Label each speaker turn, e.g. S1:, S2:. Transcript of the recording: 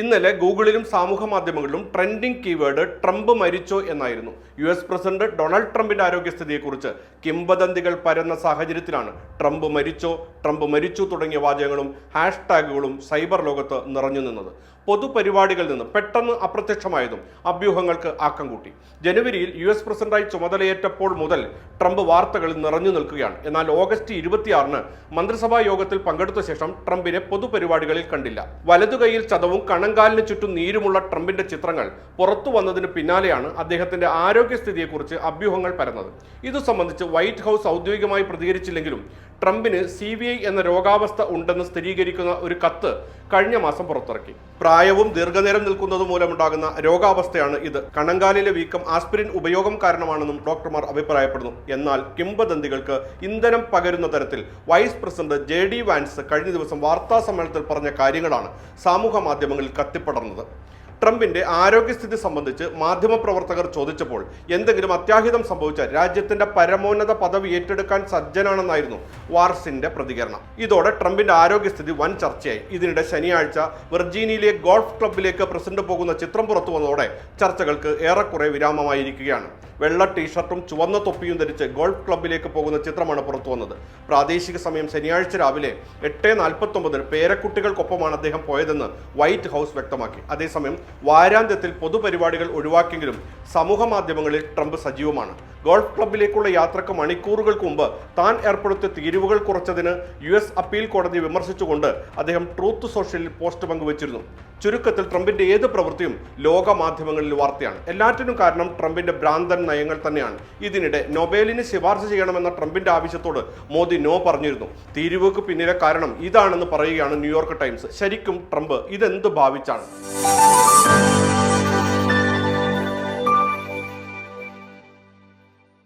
S1: ഇന്നലെ ഗൂഗിളിലും സാമൂഹ്യ മാധ്യമങ്ങളിലും ട്രെൻഡിംഗ് കീവേഡ് ട്രംപ് മരിച്ചോ എന്നായിരുന്നു. യു എസ് പ്രസിഡന്റ് ഡൊണാൾഡ് ട്രംപിന്റെ ആരോഗ്യസ്ഥിതിയെക്കുറിച്ച് കിംവദന്തികൾ പരന്ന സാഹചര്യത്തിലാണ് ട്രംപ് മരിച്ചോ ട്രംപ് മരിച്ചു തുടങ്ങിയ വാചകങ്ങളും ഹാഷ്ടാഗുകളും സൈബർ ലോകത്ത് നിറഞ്ഞു നിന്നത്. പൊതുപരിപാടികളിൽ നിന്ന് പെട്ടെന്ന് അപ്രത്യക്ഷമായതും അഭ്യൂഹങ്ങൾക്ക് ആക്കം കൂട്ടി. ജനുവരിയിൽ യു എസ് പ്രസിഡന്റായി ചുമതലയേറ്റപ്പോൾ മുതൽ ട്രംപ് വാർത്തകളിൽ നിറഞ്ഞു നിൽക്കുകയാണ്. എന്നാൽ ഓഗസ്റ്റ് ഇരുപത്തിയാറിന് മന്ത്രിസഭാ യോഗത്തിൽ പങ്കെടുത്ത ശേഷം ട്രംപിനെ പൊതുപരിപാടികളിൽ കണ്ടില്ല. വലതുകൈയിൽ ചതവും കണങ്കാലിന് ചുറ്റും നീരുമുള്ള ട്രംപിന്റെ ചിത്രങ്ങൾ പുറത്തു വന്നതിന് പിന്നാലെയാണ് അദ്ദേഹത്തിന്റെ ആരോഗ്യസ്ഥിതിയെക്കുറിച്ച് അഭ്യൂഹങ്ങൾ പരന്നത്. ഇതു സംബന്ധിച്ച് വൈറ്റ് ഹൗസ് ഔദ്യോഗികമായി പ്രതികരിച്ചില്ലെങ്കിലും ട്രംപിന് സി ബി ഐ എന്ന രോഗാവസ്ഥ ഉണ്ടെന്ന് സ്ഥിരീകരിക്കുന്ന ഒരു കത്ത് കഴിഞ്ഞ മാസം പുറത്തിറക്കി. പ്രായവും ദീർഘനേരം നിൽക്കുന്നതും മൂലമുണ്ടാകുന്ന രോഗാവസ്ഥയാണ് ഇത്. കണങ്കാലിലെ വീക്കം ആസ്പിരിൻ ഉപയോഗം കാരണമാണെന്നും ഡോക്ടർമാർ അഭിപ്രായപ്പെടുന്നു. എന്നാൽ കിംബദന്തികൾക്ക് ഇന്ധനം പകരുന്ന തരത്തിൽ vice president J D Vance കഴിഞ്ഞ ദിവസം വാർത്താ സമ്മേളനത്തിൽ പറഞ്ഞ കാര്യങ്ങളാണ് സാമൂഹ മാധ്യമങ്ങളിൽ കത്തിപ്പടർന്നത്. ട്രംപിന്റെ ആരോഗ്യസ്ഥിതി സംബന്ധിച്ച് മാധ്യമപ്രവർത്തകർ ചോദിച്ചപ്പോൾ എന്തെങ്കിലും അത്യാഹിതം സംഭവിച്ചാൽ രാജ്യത്തിന്റെ പരമോന്നത പദവി ഏറ്റെടുക്കാൻ സജ്ജനാണെന്നായിരുന്നു വാർസിന്റെ പ്രതികരണം. ഇതോടെ ട്രംപിന്റെ ആരോഗ്യസ്ഥിതി വൻ ചർച്ചയായി. ഇതിനിടെ ശനിയാഴ്ച വെർജീനിയയിലെ ഗോൾഫ് ക്ലബിലേക്ക് പ്രസിഡന്റ് പോകുന്ന ചിത്രം പുറത്തു വന്നതോടെ ചർച്ചകൾക്ക് ഏറെക്കുറെ വിരാമമായിരിക്കുകയാണ്. വെള്ള ടീഷർട്ടും ചുവന്ന തൊപ്പിയും ധരിച്ച് ഗോൾഫ് ക്ലബിലേക്ക് പോകുന്ന ചിത്രമാണ് പുറത്തു വന്നത്. പ്രാദേശിക സമയം ശനിയാഴ്ച രാവിലെ എട്ട് നാൽപ്പത്തൊമ്പതിന് പേരക്കുട്ടികൾക്കൊപ്പമാണ് അദ്ദേഹം പോയതെന്ന് വൈറ്റ് ഹൗസ് വ്യക്തമാക്കി. അതേസമയം വാരാന്ത്യത്തിൽ പൊതുപരിപാടികൾ ഒഴിവാക്കിയെങ്കിലും സമൂഹ മാധ്യമങ്ങളിൽ ട്രംപ് സജീവമാണ്. ഗോൾഫ് ക്ലബിലേക്കുള്ള യാത്രയ്ക്ക് മണിക്കൂറുകൾക്ക് മുമ്പ് താൻ ഏർപ്പെടുത്തിയ തീരുവുകൾ കുറച്ചതിന് യു എസ് അപ്പീൽ കോടതി വിമർശിച്ചുകൊണ്ട് അദ്ദേഹം ട്രൂത്ത് സോഷ്യലിൽ പോസ്റ്റ് പങ്കുവച്ചിരുന്നു. ചുരുക്കത്തിൽ ട്രംപിന്റെ ഏത് പ്രവൃത്തിയും ലോക മാധ്യമങ്ങളിൽ വാർത്തയാണ്. എല്ലാറ്റിനും കാരണം ട്രംപിന്റെ ഭ്രാന്തൻ നയങ്ങൾ തന്നെയാണ്. ഇതിനിടെ നൊബേലിന് ശുപാർശ ചെയ്യണമെന്ന ട്രംപിന്റെ ആവശ്യത്തോട് മോദി നോ പറഞ്ഞിരുന്നു. തീരുവക്ക് പിന്നിലെ കാരണം ഇതാണെന്ന് പറയുകയാണ് ന്യൂയോർക്ക് ടൈംസ്. ശരിക്കും ട്രംപ് ഇതെന്ത് ഭാവിച്ചാണ്?